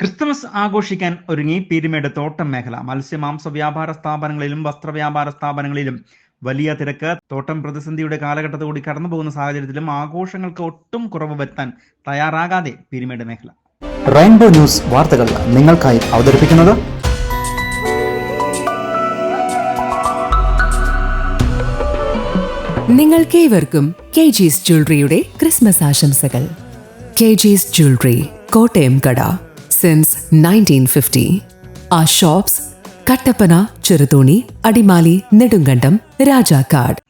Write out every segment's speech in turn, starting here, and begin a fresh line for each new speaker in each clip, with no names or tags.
Christmas ആഘോഷിക്കാൻ ഒരുങ്ങി പീരുമേട് തോട്ടം മേഖല. മത്സ്യമാംസ വ്യാപാര സ്ഥാപനങ്ങളിലും വസ്ത്രവ്യാപാര സ്ഥാപനങ്ങളിലും വലിയ തിരക്ക്. തോട്ടം പ്രതിസന്ധിയുടെ കാലഘട്ടത്തോടെ കടന്നു പോകുന്ന സാഹചര്യത്തിലും ആഘോഷങ്ങൾക്ക് ഒട്ടും കുറവ് വരുത്താൻ തയ്യാറാകാതെ പീരുമേട് മേഖല.
റെയിൻബോ ന്യൂസ് വാർത്തകൾ നിങ്ങൾക്കായി അവതരിപ്പിക്കുന്നത്
നിങ്ങൾക്കേവർക്കും കെ ജീസ് ജ്വല്ലറിയുടെ ക്രിസ്മസ് ആശംസകൾ. കെ ജീസ് ജ്വല്ലറി കോട്ടയം കട. സിൻസ് നയന്റീൻ ഫിഫ്റ്റി ആ ഷോപ്സ് കട്ടപ്പന ചെറുതോണി അടിമാലി നെടുങ്കണ്ടം രാജാക്കാട്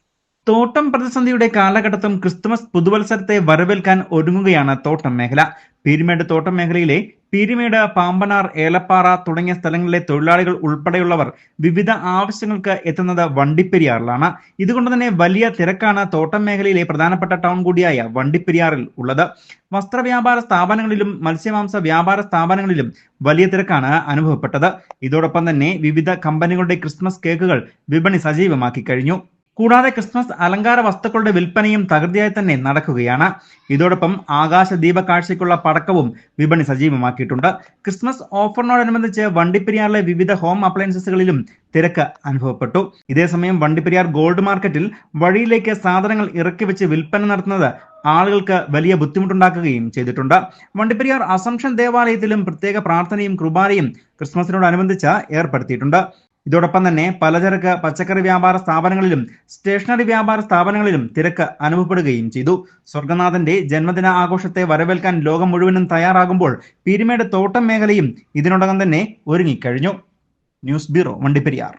തോട്ടം പ്രതിസന്ധിയുടെ കാലഘട്ടത്തും ക്രിസ്തുമസ് പുതുവത്സരത്തെ വരവേൽക്കാൻ ഒരുങ്ങുകയാണ് തോട്ടം മേഖല. പീരുമേട് തോട്ടം മേഖലയിലെ പീരുമേട് പാമ്പനാർ ഏലപ്പാറ തുടങ്ങിയ സ്ഥലങ്ങളിലെ തൊഴിലാളികൾ ഉൾപ്പെടെയുള്ളവർ വിവിധ ആവശ്യങ്ങൾക്ക് എത്തുന്നത് വണ്ടിപ്പെരിയാറിലാണ്. ഇതുകൊണ്ട് തന്നെ വലിയ തിരക്കാണ് തോട്ടം മേഖലയിലെ പ്രധാനപ്പെട്ട ടൗൺ കൂടിയായ വണ്ടിപ്പെരിയാറിൽ ഉള്ളത്. വസ്ത്രവ്യാപാര സ്ഥാപനങ്ങളിലും മത്സ്യമാംസ വ്യാപാര സ്ഥാപനങ്ങളിലും വലിയ തിരക്കാണ് അനുഭവപ്പെട്ടത്. ഇതോടൊപ്പം തന്നെ വിവിധ കമ്പനികളുടെ ക്രിസ്മസ് കേക്കുകൾ വിപണി സജീവമാക്കി കഴിഞ്ഞു. കൂടാതെ ക്രിസ്മസ് അലങ്കാര വസ്തുക്കളുടെ വിൽപ്പനയും തകൃതിയായി തന്നെ നടക്കുകയാണ്. ഇതോടൊപ്പം ആകാശ ദീപ കാഴ്ചയ്ക്കുള്ള പടക്കവും വിപണി സജീവമാക്കിയിട്ടുണ്ട്. ക്രിസ്മസ് ഓഫറിനോടനുബന്ധിച്ച് വണ്ടിപ്പെരിയാറിലെ വിവിധ ഹോം അപ്ലയൻസസുകളിലും തിരക്ക് അനുഭവപ്പെട്ടു. ഇതേസമയം വണ്ടിപ്പെരിയാർ ഗോൾഡ് മാർക്കറ്റിൽ വഴിയിലേക്ക് സാധനങ്ങൾ ഇറക്കി വെച്ച് വിൽപ്പന നടത്തുന്നത് ആളുകൾക്ക് വലിയ ബുദ്ധിമുട്ടുണ്ടാക്കുകയും ചെയ്തിട്ടുണ്ട്. വണ്ടിപ്പെരിയാർ അസംഷൻ ദേവാലയത്തിലും പ്രത്യേക പ്രാർത്ഥനയും കൃപാരയും ക്രിസ്മസിനോടനുബന്ധിച്ച് ഏർപ്പെടുത്തിയിട്ടുണ്ട്. ഇതോടൊപ്പം തന്നെ പലചരക്ക് പച്ചക്കറി വ്യാപാര സ്ഥാപനങ്ങളിലും സ്റ്റേഷനറി വ്യാപാര സ്ഥാപനങ്ങളിലും തിരക്ക് അനുഭവപ്പെടുകയും ചെയ്തു. സ്വർഗനാഥന്റെ ജന്മദിന ആഘോഷത്തെ വരവേൽക്കാൻ ലോകം മുഴുവനും തയ്യാറാകുമ്പോൾ പീരുമേട് തോട്ടം മേഖലയും ഇതിനോടകം തന്നെ ഒരുങ്ങിക്കഴിഞ്ഞു. News bureau Vandiperiyar.